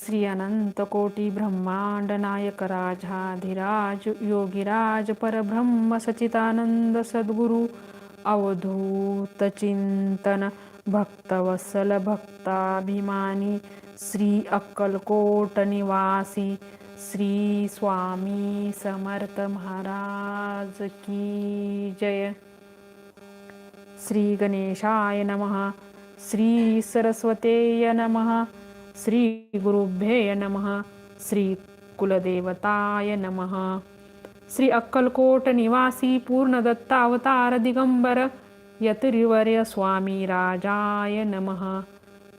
श्री अनंत कोटी ब्रह्मांड नायक राजाधिराज योगिराज परब्रह्म सचितानंद सद्गुरु अवधूत चिंतन भक्तवसल भक्ताभिमानी श्री अक्कलकोट निवासी श्री स्वामी समर्थ महाराज की जय। श्री गणेशाय नमः श्री सरस्वतेय नमः श्रीगुरुभ्ये नमः श्रीकुलदेवताय नमः। श्री अक्कलकोटनिवासी पूर्णदत्तावतारदिगम्बर यतिरिवर्यस्वामी राजाय नमः।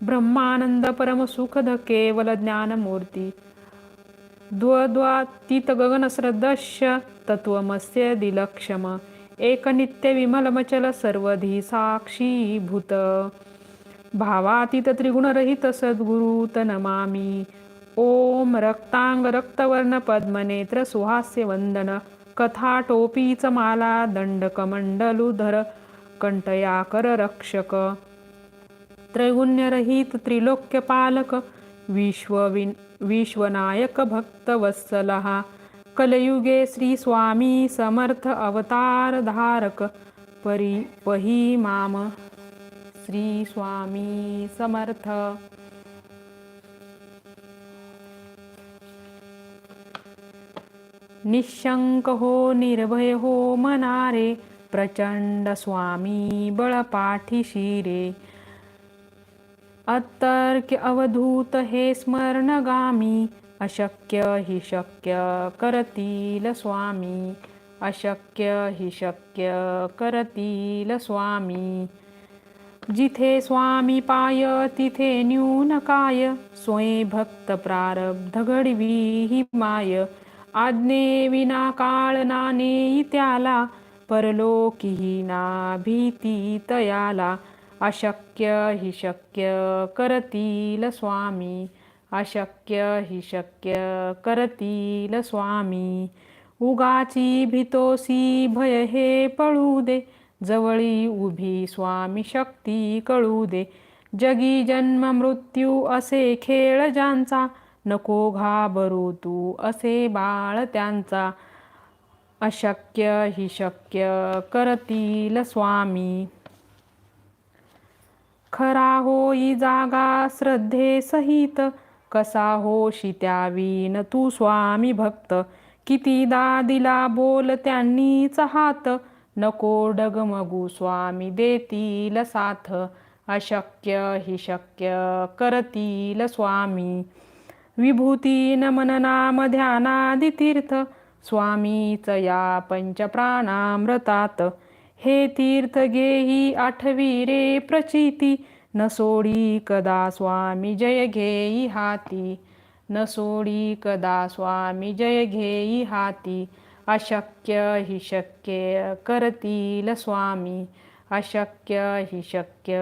ब्रह्मानन्दपरमसुखदकेवलज्ञानमूर्ति द्वद्वातीतगगनश्रद्धश्य तत्त्वमस्यदिलक्षम एकनित्यविमलमचलसर्वधिसाक्षीभूत। भावातीत त्रिगुणरहित सद्गुरु तनमामी ओम रक्तांग रक्तवर्ण पद्मनेत्र सुहास्य वंदन कथाटोपीच माला दंडकमंडलुधर कंटयाकर रक्षक त्रैगुण्यरहित त्रिलोक्यपालक विश्वविन विश्वनायक भक्तवत्सलः कलयुगे श्री स्वामी समर्थ अवतार धारक परी पही माम। श्री स्वामी समर्थ. निशंक हो निर्भय हो मनारे प्रचंड स्वामी बळपाठीशी रे अतर्क्य अवधूत हे स्मरणगामी अशक्य हि शक्य करतील स्वामी. अशक्य हि शक्य करतील स्वामी. जिथे स्वामी पाय तिथे न्यून काय स्वयं भक्त प्रारब्ध घडवी ही माय. आज्ञे विना काळ नाने त्याला. परलोकीही ना भीती तयाला. अशक्य हि शक्य करतील स्वामी. अशक्य हि शक्य करतील स्वामी. उगाची भीतोसी भय हे पळू दे. जवळी उभी स्वामी शक्ती कळू दे. जगी जन्म मृत्यू असे खेळ ज्यांचा नको घाबरू तू असे बाळ त्यांचा. अशक्य हि शक्य करतील स्वामी. खरा होई जागा श्रद्धे सहित कसा होशी त्यावीन तू स्वामी भक्त. कितीदा दिला बोल त्यांनीच हात नको डगमगू स्वामी देतील साथ. अशक्य हि शक्य करतील स्वामी. विभूती नमन नाम ध्यानादि तीर्थ स्वामीच या पंचप्राणामृतात. हे तीर्थ घेई आठवी रे प्रचिती. न सोडी कदा स्वामी जय घेई हाती. न सोडी कदा स्वामी जय घेई हाती. अशक्य हि शक्य करतील स्वामी. अशक्य हि शक्य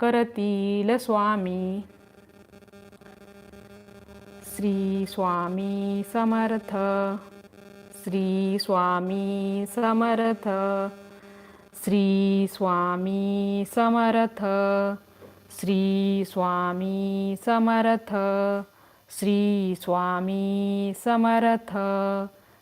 करतील स्वामी. श्री स्वामी समर्थ. श्री स्वामी समर्थ. श्री स्वामी समर्थ. श्री स्वामी समर्थ. श्री स्वामी समर्थ.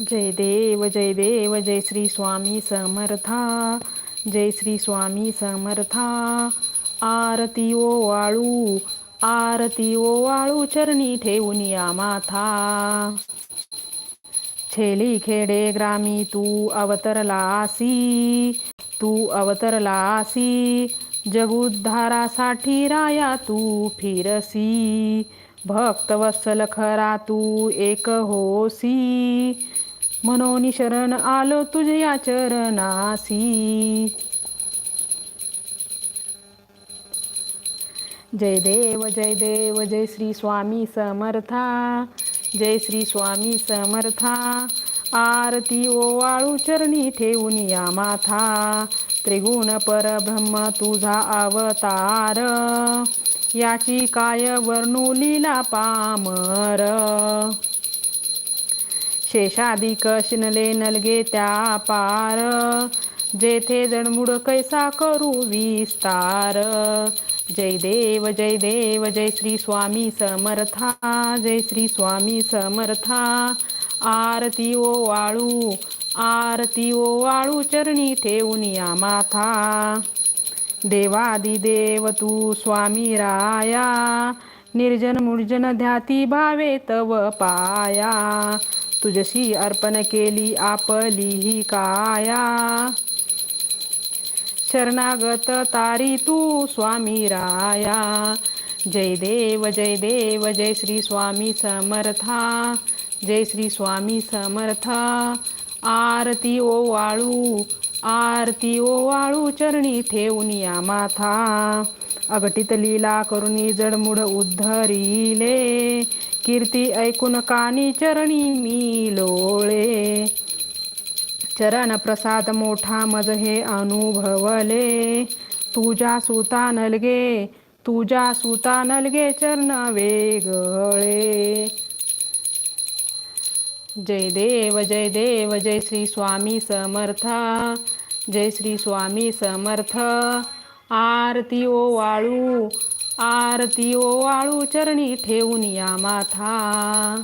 जय देव जय देव जय श्री स्वामी समर्था जय श्री स्वामी समर्था। आरती ओ वाळू आरती ओ वाळू चरणी ठेवून या माथा। छेली खेडे ग्रामी तू अवतरलासी तू अवतरलासी जगुद्धारासाठी राया तू फिरसी। भक्तवत्सल खरा तू एक होसी मनोनि शरण आलो तुझ्या चरणासी. जय देव जय देव जय श्री स्वामी समर्था. जय श्री स्वामी समर्था. आरती ओवाळू चरणी ठेवून या माथा. त्रिगुण परब्रह्म तुझा अवतार. याची काय वर्णू लीला पामर? शेषाधिक शिनले नलगे त्या पार. जेथे जणमुड कैसा करू विस्तार. जय देव जय देव जय श्री स्वामी समर्था. जय श्री स्वामी समर्था. आरती ओ वाळू आरती ओ वाळू चरणी ठेवून या माथा. देवादिदेव तू स्वामी राया. निर्जन मुर्जन ध्याती भावे तव पाया. तुझशी अर्पण केली आपली ही काया. शरणागत तारी तू स्वामी राया. जय देव जय देव जय श्री स्वामी समर्था. जय श्री स्वामी समर्थ. आरती ओ वाळू आरती ओ वाळू चरणी ठेवून या माथा. अगटित लीला करुणी जडमुड उद्धरिले. कीर्ती ऐकून कानी चरणी मी लोळे. चरण प्रसाद मोठा मज हे अनुभवले. तुझ्या सुता नलगे तुझ्या सुता नलगे चरण वेगळे. जय देव जय देव जय श्री स्वामी समर्थ. जय श्री स्वामी समर्थ. आरती ओ वाळू आरती ओवाळू वाळू चरणी ठेवून या माथा.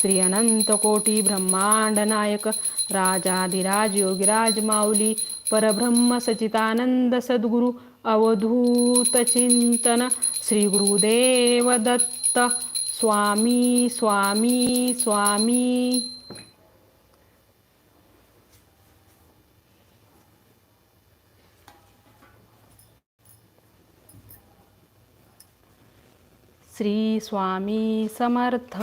श्री अनंत कोटी ब्रह्मांड नायक राजाधिराज योगिराज माऊली परब्रह्म सचितानंद सद्गुरु अवधूत चिंतन श्री गुरुदेव दत्त. स्वामी स्वामी स्वामी. श्री स्वामी समर्थ.